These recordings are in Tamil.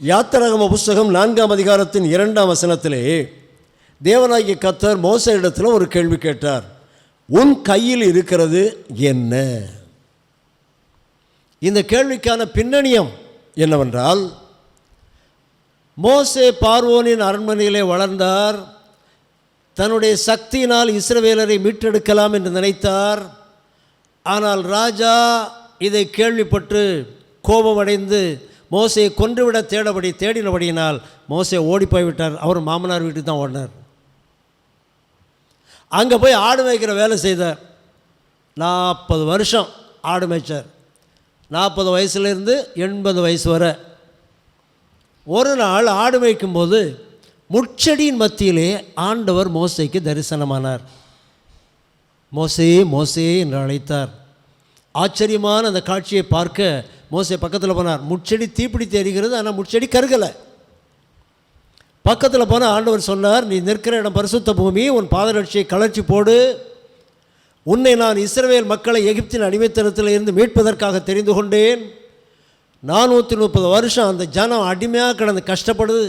யாத்திராகம புஸ்தகம் நான்காம் அதிகாரத்தின் இரண்டாம் வசனத்திலே தேவனாகிய கத்தர் மோச இடத்துல ஒரு கேள்வி கேட்டார் உன் கையில் இருக்கிறது என்ன? இந்த கேள்விக்கான பின்னணியம் என்னவென்றால் மோசே பார்வோனின் அரண்மனையிலே வளர்ந்தார். தன்னுடைய சக்தியினால் இஸ்ரவேலரை மீட்டெடுக்கலாம் என்று நினைத்தார். ஆனால் ராஜா இதை கேள்விப்பட்டு கோபமடைந்து மோசையை கொன்றுவிட தேடபடி தேடினபடியினால் மோசை ஓடி போய்விட்டார் அவர் மாமனார் வீட்டுக்கு தான் ஓடினார். அங்கே போய் ஆடு மேய்க்கிற வேலை செய்தார். நாற்பது வருஷம் ஆடு மேய்ச்சார். நாற்பது வயசுலேருந்து எண்பது வயசு வரை. ஒரு நாள் ஆடு மேய்க்கும்போது முட்செடியின் மத்தியிலே ஆண்டவர் மோசைக்கு தரிசனமானார். மோசே மோசே என்று அழைத்தார். ஆச்சரியமான அந்த காட்சியை பார்க்க மோசை பக்கத்தில் போனார். முட்செடி தீப்பிடித்து எரிகிறது ஆனால் முட்செடி கருகலை. பக்கத்தில் போன ஆண்டவர் சொன்னார் நீ நிற்கிற இடம் பரிசுத்த பூமி உன் பாதரட்சியை கலர்ச்சி போடு உன்னை நான் இஸ்ரவேல் மக்களை எகிப்தின் அடிமைத்தனத்தில் இருந்து மீட்பதற்காக தெரிந்து கொண்டேன். நானூற்றி முப்பது வருஷம் அந்த ஜனம் அடிமையாக கிடந்து கஷ்டப்படுது.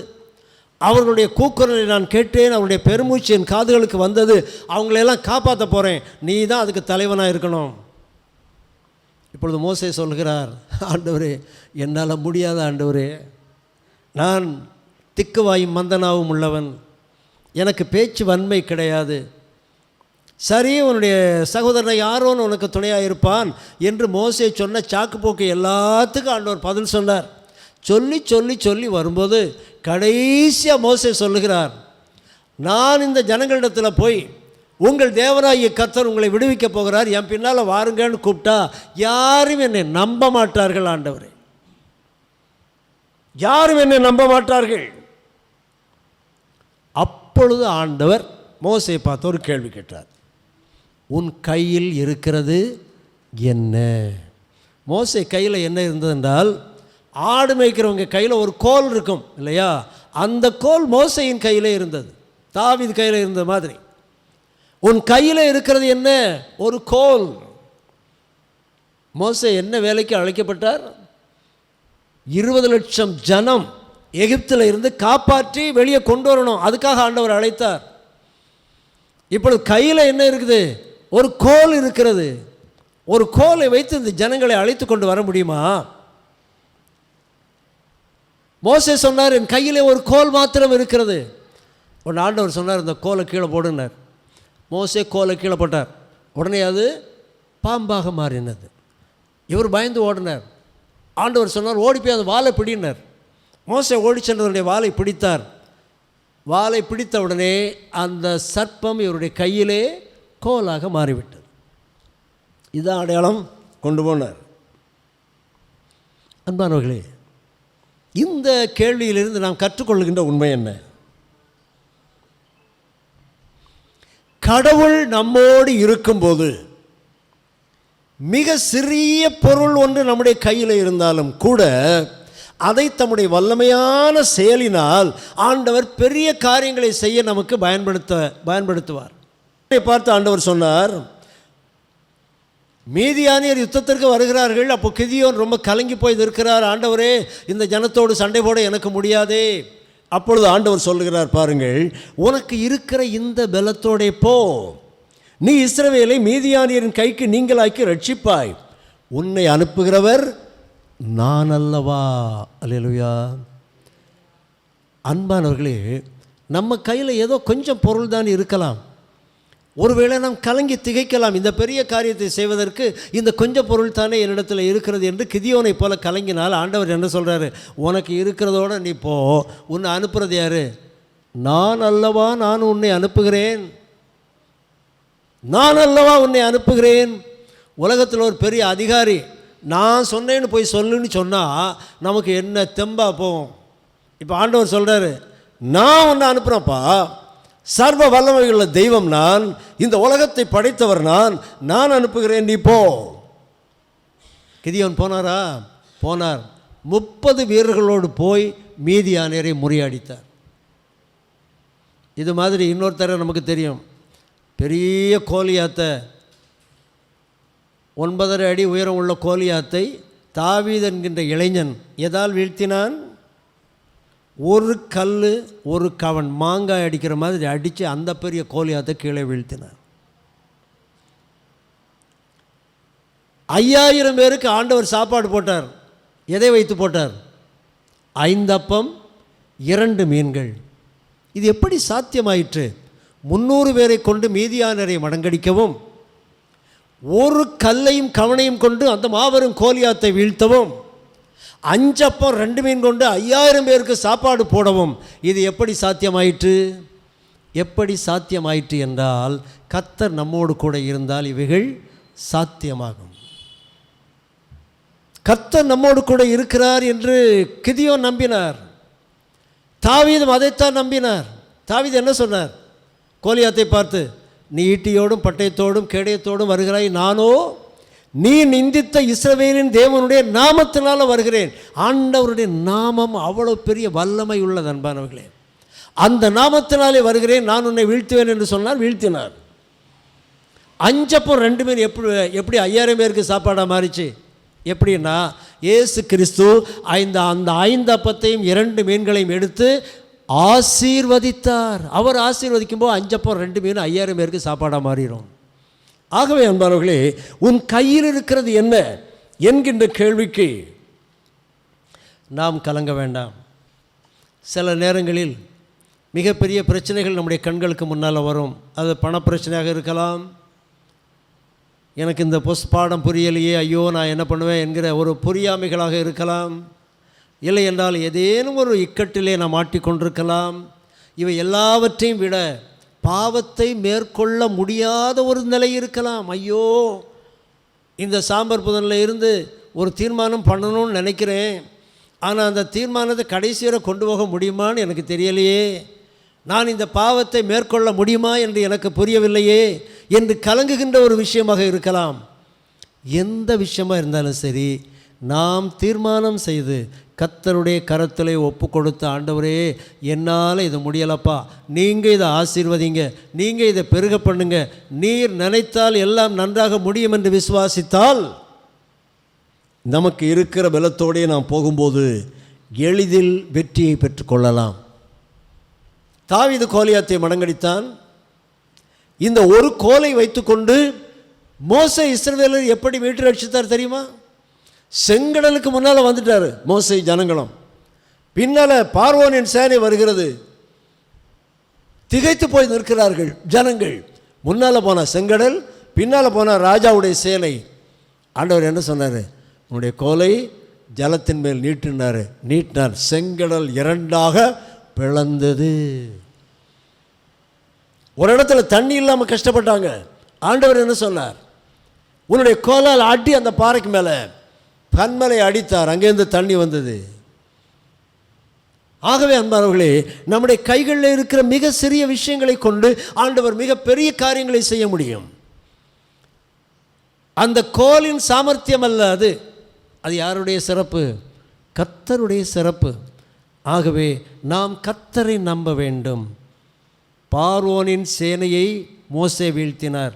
அவர்களுடைய கூக்குரலை நான் கேட்டேன் அவருடைய பெருமூச்சு என் காதுகளுக்கு வந்தது. அவங்களையெல்லாம் காப்பாற்ற போகிறேன் நீ தான் அதுக்கு தலைவனாக இருக்கணும். இப்பொழுது மோசே சொல்கிறார் ஆண்டவரே என்னால் முடியாத ஆண்டவரே நான் திக்குவாயும் மந்தனாவும் உள்ளவன். எனக்கு பேச்சு வன்மை கிடையாது. சரி உன்னுடைய சகோதரனை யாரோன்னு உனக்கு துணையாக இருப்பான் என்று மோசையை சொன்ன சாக்கு போக்கு எல்லாத்துக்கும் ஆண்டவர் பதில் சொன்னார். சொல்லி சொல்லி சொல்லி வரும்போது கடைசியாக மோசை சொல்லுகிறார் நான் இந்த ஜனங்களிடத்தில் போய் உங்கள் தேவராய கத்தர் உங்களை விடுவிக்க போகிறார். என் பின்னால் வாருங்கன்னு கூப்பிட்டா யாரும் என்னை நம்ப மாட்டார்கள் ஆண்டவரே. யாரும் என்னை நம்ப மாட்டார்கள். அப்பொழுது ஆண்டவர் மோசையை பார்த்து ஒரு கேள்வி கேட்டார். உன் கையில் இருக்கிறது என்ன? மோசை கையில் என்ன இருந்தது என்றால் ஆடு மேய்க்கிறவங்க கையில் ஒரு கோல் இருக்கும் இல்லையா? அந்த கோல் மோசையின் கையில் இருந்தது. தாவீது கையில் இருந்த மாதிரி. உன் கையில் இருக்கிறது என்ன? ஒரு கோல். மோசை என்ன வேலைக்கு அழைக்கப்பட்டார்? இருபது லட்சம் ஜனம் எகிப்தில் இருந்து காப்பாற்றி வெளியே கொண்டு வரணும். அதுக்காக ஆண்டவர் அழைத்தார். இப்பொழுது கையில் என்ன இருக்குது? ஒரு கோல் இருக்கிறது. ஒரு கோலை வைத்து இந்த ஜனங்களை அழைத்து கொண்டு வர முடியுமா? மோசே சொன்னார் என் கையில் ஒரு கோல் மாத்திரம் இருக்கிறது. ஒன்று ஆண்டவர் சொன்னார் இந்த கோலை கீழே போடுனார் மோசே கோலை கீழே போட்டார். உடனே அது பாம்பாக மாறினது. இவர் பயந்து ஓடினார். ஆண்டவர் சொன்னார் ஓடி போய் அந்த வாழை பிடினார் மோசை ஓடி சென்றவருடைய வாலை பிடித்தார். வாலை பிடித்த உடனே அந்த சர்ப்பம் இவருடைய கையிலே கோலாக மாறிவிட்டது. இதான் அடையாளம் கொண்டு போனார். அன்பானவர்களே இந்த கேள்வியிலிருந்து நாம் கற்றுக்கொள்கின்ற உண்மை என்ன? கடவுள் நம்மோடு இருக்கும்போது மிக சிறிய பொருள் ஒன்று நம்முடைய கையில் இருந்தாலும் கூட அதை தம்முடைய வல்லமையான செயலினால் ஆண்டவர் பெரிய காரியங்களை செய்ய நமக்கு பயன்படுத்த பயன்படுத்துவார். பார்த்து ஆண்டவர் சொன்னார் மீதியானியர் யுத்தத்திற்கு வருகிறார்கள். அப்போ கிதியோன் ரொம்ப கலங்கி போய் இருக்கிறார் ஆண்டவரே இந்த ஜனத்தோடு சண்டை போட எனக்கு முடியாதே. அப்பொழுது ஆண்டவர் சொல்லுகிறார் பாருங்கள் உனக்கு இருக்கிற இந்த பலத்தோடே போ. நீ இஸ்ரவேலை மீதியானியரின் கைக்கு நீங்களாக்கி ரட்சிப்பாய் உன்னை அனுப்புகிறவர் நான் அல்லவா? அல்லேலூயா. அன்பானவர்களே நம்ம கையில் ஏதோ கொஞ்சம் பொருள் தான் இருக்கலாம். ஒருவேளை நாம் கலங்கி திகைக்கலாம் இந்த பெரிய காரியத்தை செய்வதற்கு இந்த கொஞ்ச பொருள் தானே என்னிடத்தில் இருக்கிறது என்று கிதியோனை போல கலங்கினால் ஆண்டவர் என்ன சொல்கிறாரு உனக்கு இருக்கிறதோட நீ போ. உன்னை அனுப்புறது யாரு? நான் அல்லவா நான் உன்னை அனுப்புகிறேன்? நான் அல்லவா உன்னை அனுப்புகிறேன்? உலகத்தில் ஒரு பெரிய அதிகாரி நான் சொன்னேன்னு போய் சொல்லுன்னு சொன்னால் நமக்கு என்ன தெம்பா போகும்? இப்போ ஆண்டவர் சொல்கிறாரு நான் உன்னை அனுப்புகிறேன்ப்பா சர்வ வல்லமையுள்ள தெய்வம் நான் இந்த உலகத்தை படைத்தவர் நான் நான் அனுப்புகிறேன் நீ போ. கிதியோன் போனாரா? போனார். முப்பது வீரர்களோடு போய் மீதியானரை முறியடித்தார். இது மாதிரி இன்னொருத்தர நமக்கு தெரியும். பெரிய கோலியாத்தை. ஒன்பதரை அடி உயரம் உள்ள கோலியாத்தை தாவீத் என்கின்ற இளைஞன் எதால் வீழ்த்தினான்? ஒரு கல் ஒரு கவன் மாங்காய் அடிக்கிற மாதிரி அடித்து அந்த பெரிய கோலியாத்தை கீழே வீழ்த்தினார். ஐயாயிரம் பேருக்கு ஆண்டவர் சாப்பாடு போட்டார். எதை வைத்து போட்டார்? ஐந்தப்பம் இரண்டு மீன்கள். இது எப்படி சாத்தியமாயிற்று? முந்நூறு பேரை கொண்டு மீதியானரை மடங்கடிக்கவும் ஒரு கல்லையும் கவனையும் கொண்டு அந்த மாபெரும் கோலியாத்தை வீழ்த்தவும். அஞ்சப்பம் ரெண்டு மீன் கொண்டு ஐயாயிரம் பேருக்கு சாப்பாடு போடவும். இது எப்படி சாத்தியமாயிற்று? எப்படி சாத்தியமாயிற்று என்றால் கத்தர் நம்மோடு கூட இருந்தால் இவைகள் சாத்தியமாகும். கத்தர் நம்மோடு கூட இருக்கிறார் என்று கிதியோ நம்பினார். தாவீதும் அதைத்தான் நம்பினார். தாவீது என்ன சொன்னார்? கோலியாத்தை பார்த்து நீ ஈட்டியோடும் பட்டயத்தோடும் கேடயத்தோடும் வருகிறாய் நானோ நீ நிந்தித்த இஸ்ரவேலின் தேவனுடைய நாமத்தினால வருகிறேன். ஆண்டவருடைய நாமம் அவ்வளோ பெரிய வல்லமை உள்ளது அன்பானவர்களே. அந்த நாமத்தினாலே வருகிறேன். நான் உன்னை வீழ்த்துவேன் என்று சொன்னார் வீழ்த்தினார். அஞ்சப்போ ரெண்டு பேர் எப்படி எப்படி ஐயாயிரம் பேருக்கு சாப்பாடாக மாறிச்சு? எப்படின்னா ஏசு கிறிஸ்து ஐந்து அந்த ஐந்து அப்பத்தையும் இரண்டு மீன்களையும் எடுத்து ஆசீர்வதித்தார். அவர் ஆசீர்வதிக்கும்போது அஞ்சப்பம் ரெண்டு மீன் ஐயாயிரம் பேருக்கு சாப்பாடாக மாறிடும் ஆகவே அன்பானவர்களே உன் கையில் இருக்கிறது என்ன என்கின்ற கேள்விக்கு நாம் கலங்க வேண்டாம். சில நேரங்களில் மிகப்பெரிய பிரச்சனைகள் நம்முடைய கண்களுக்கு முன்னால் வரும். அது பணப்பிரச்சனையாக இருக்கலாம். எனக்கு இந்த பொஸ் பாடம் புரியலையே ஐயோ நான் என்ன பண்ணுவேன் என்கிற ஒரு புரியாமைகளாக இருக்கலாம். இல்லை என்றால் ஏதேனும் ஒரு இக்கட்டிலே நாம் மாட்டிக்கொண்டிருக்கலாம் இவை எல்லாவற்றையும் விட பாவத்தை மேற்கொள்ள முடியாத ஒரு நிலை இருக்கலாம். ஐயோ இந்த சாம்பார் புதனில் இருந்து ஒரு தீர்மானம் பண்ணணும்னு நினைக்கிறேன். ஆனால் அந்த தீர்மானத்தை கடைசி வரை கொண்டு போக முடியுமான்னு எனக்கு தெரியலையே. நான் இந்த பாவத்தை மேற்கொள்ள முடியுமா என்று எனக்கு புரியவில்லையே என்று கலங்குகின்ற ஒரு விஷயமாக இருக்கலாம். எந்த விஷயமா இருந்தாலும் சரி நாம் தீர்மானம் செய்து கத்தருடைய கரத்தில் ஒப்பு கொடுத்த ஆண்டவரே என்னால் இது முடியலப்பா. நீங்கள் இதை ஆசீர்வதிங்க. நீங்கள் இதை பெருக பண்ணுங்க. நீர் நினைத்தால் எல்லாம் நன்றாக முடியும் என்று விசுவாசித்தால் நமக்கு இருக்கிற பலத்தோடே நாம் போகும்போது எளிதில் வெற்றியை பெற்றுக்கொள்ளலாம் தாவிது கோலியாத்தை மடங்கடித்தான் இந்த ஒரு கோலை வைத்துக்கொண்டு மோச இஸ்ரவேலர் எப்படி மீட்டு ரட்சித்தார் தெரியுமா? செங்கடலுக்கு முன்னால் வந்துட்டார் மோசை ஜனங்களும். பின்னால் பார்வோனின் சேனை வருகிறது. திகைத்து போய் நிற்கிறார்கள் ஜனங்கள். முன்னால் போன செங்கடல் பின்னால் போன ராஜாவுடைய சேனை. ஆண்டவர் என்ன சொன்னார்? உன்னுடைய கோலை ஜலத்தின் மேல் நீட்டினார். நீட்டினார். செங்கடல் இரண்டாக பிளந்தது. ஒரு இடத்துல தண்ணி இல்லாமல் கஷ்டப்பட்டாங்க. ஆண்டவர் என்ன சொன்னார்? உன்னுடைய கோலால் அடி அந்த பாறைக்கு மேலே. கண்மலை அடித்தார். அங்கேருந்து தண்ணி வந்தது. ஆகவே அன்பார்களே நம்முடைய கைகளில் இருக்கிற மிக சிறிய விஷயங்களை கொண்டு ஆண்டவர் மிகப்பெரிய காரியங்களை செய்ய முடியும். அந்த கோலின் சாமர்த்தியம் அல்ல அது. அது யாருடைய சிறப்பு? கத்தருடைய சிறப்பு. ஆகவே நாம் கத்தரை நம்ப வேண்டும். பார்வோனின் சேனையை மோசே வீழ்த்தினார்.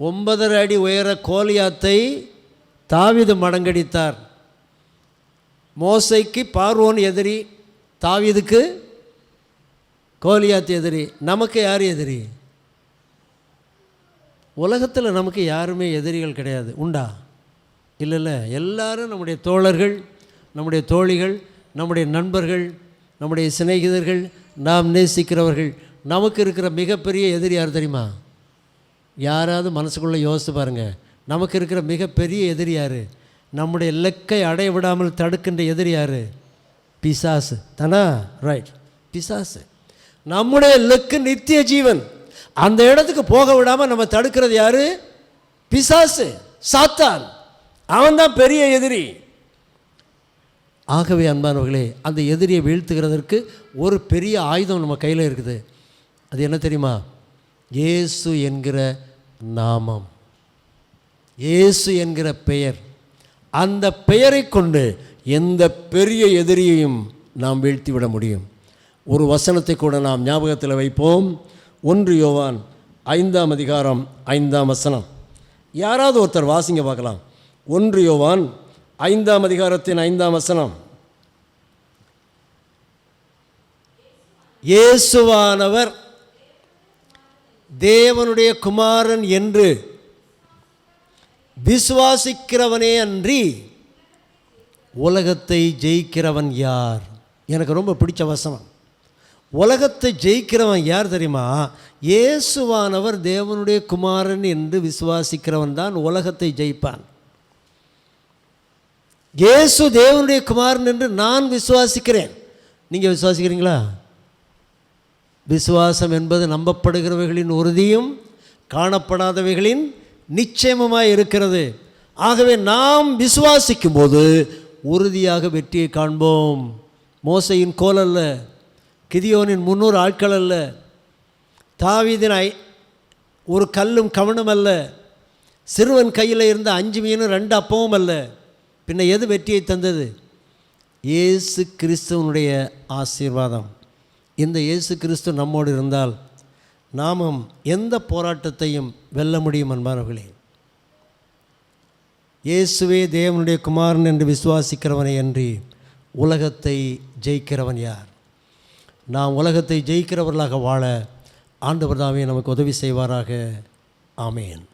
ஒன்பதரை அடி உயர கோலியாத்தை தாவிது மடங்கடித்தார். மோசைக்கு பார்வோன் எதிரி தாவிதுக்கு கோலியாத் எதிரி. நமக்கு யார் எதிரி? உலகத்தில் நமக்கு யாருமே எதிரிகள் கிடையாது. உண்டா? இல்லை இல்லை எல்லாரும் நம்முடைய தோழர்கள் நம்முடைய தோழிகள் நம்முடைய நண்பர்கள் நம்முடைய சிநேகிதர்கள் நாம் நேசிக்கிறவர்கள் நமக்கு இருக்கிற மிகப்பெரிய எதிரி யார் தெரியுமா? யாராவது மனசுக்குள்ளே யோசித்து பாருங்கள் நமக்கு இருக்கிற மிகப்பெரிய எதிரி யார்? நம்முடைய இலக்கை அடைய விடாமல் தடுக்கின்ற எதிரி யார்? பிசாசு. தானா? ரைட் பிசாசு. நம்முடைய இலக்கு நித்திய ஜீவன். அந்த இடத்துக்கு போக விடாமல் நம்ம தடுக்கிறது யார்? பிசாசு. சாத்தான். அவன்தான் பெரிய எதிரி. ஆகவே அன்பானவர்களே அந்த எதிரியை வீழ்த்துகிறதற்கு ஒரு பெரிய ஆயுதம் நம்ம கையில் இருக்குது. அது என்ன தெரியுமா? இயேசு என்கிற நாமம். இயேசு என்கிற பெயர். அந்த பெயரை கொண்டு எந்த பெரிய எதிரியையும் நாம் வீழ்த்திவிட முடியும். ஒரு வசனத்தை கூட நாம் ஞாபகத்தில் வைப்போம். ஒன்று யோவான் ஐந்தாம் அதிகாரம் ஐந்தாம் வசனம். யாராவது ஒருத்தர் வாசிங்க பார்க்கலாம். ஒன்று யோவான் ஐந்தாம் அதிகாரத்தின் ஐந்தாம் வசனம். இயேசுவானவர் தேவனுடைய குமாரன் என்று விசுவாசிக்கிறவனே அன்றி உலகத்தை ஜெயிக்கிறவன் யார்? எனக்கு ரொம்ப பிடிச்ச வசனம். உலகத்தை ஜெயிக்கிறவன் யார் தெரியுமா? இயேசுவானவர் தேவனுடைய குமாரன் என்று விசுவாசிக்கிறவன் தான் உலகத்தை ஜெயிப்பான். இயேசு தேவனுடைய குமாரன் என்று நான் விசுவாசிக்கிறேன். நீங்கள் விசுவாசிக்கிறீங்களா? விசுவாசம் என்பது நம்பப்படுகிறவைகளின் உறுதியும் காணப்படாதவைகளின் நிச்சயமாக இருக்கிறது. ஆகவே நாம் விசுவாசிக்கும் போது உறுதியாக வெற்றியை காண்போம். மோசையின் கோல் அல்ல கிதியோனின் முன்னூறு ஆட்கள் அல்ல தாவீதின் ஐ ஒரு கல்லும் கவனம் அல்ல சிறுவன் கையில் இருந்த அஞ்சு மீனும் ரெண்டு அப்பவும் அல்ல. பின்ன எது வெற்றியை தந்தது? இயேசு கிறிஸ்துவனுடைய ஆசீர்வாதம். இந்த இயேசு கிறிஸ்து நம்மோடு இருந்தால் நாமும் எந்த போராட்டத்தையும் வெல்ல முடியும் அன்பானவர்களே. இயேசுவே தேவனுடைய குமாரன் என்று விசுவாசிக்கிறவனை அன்றி உலகத்தை ஜெயிக்கிறவன் யார்? நாம் உலகத்தை ஜெயிக்கிறவர்களாக வாழ ஆண்டவர் தாமே நமக்கு உதவி செய்வாராக. ஆமேன்.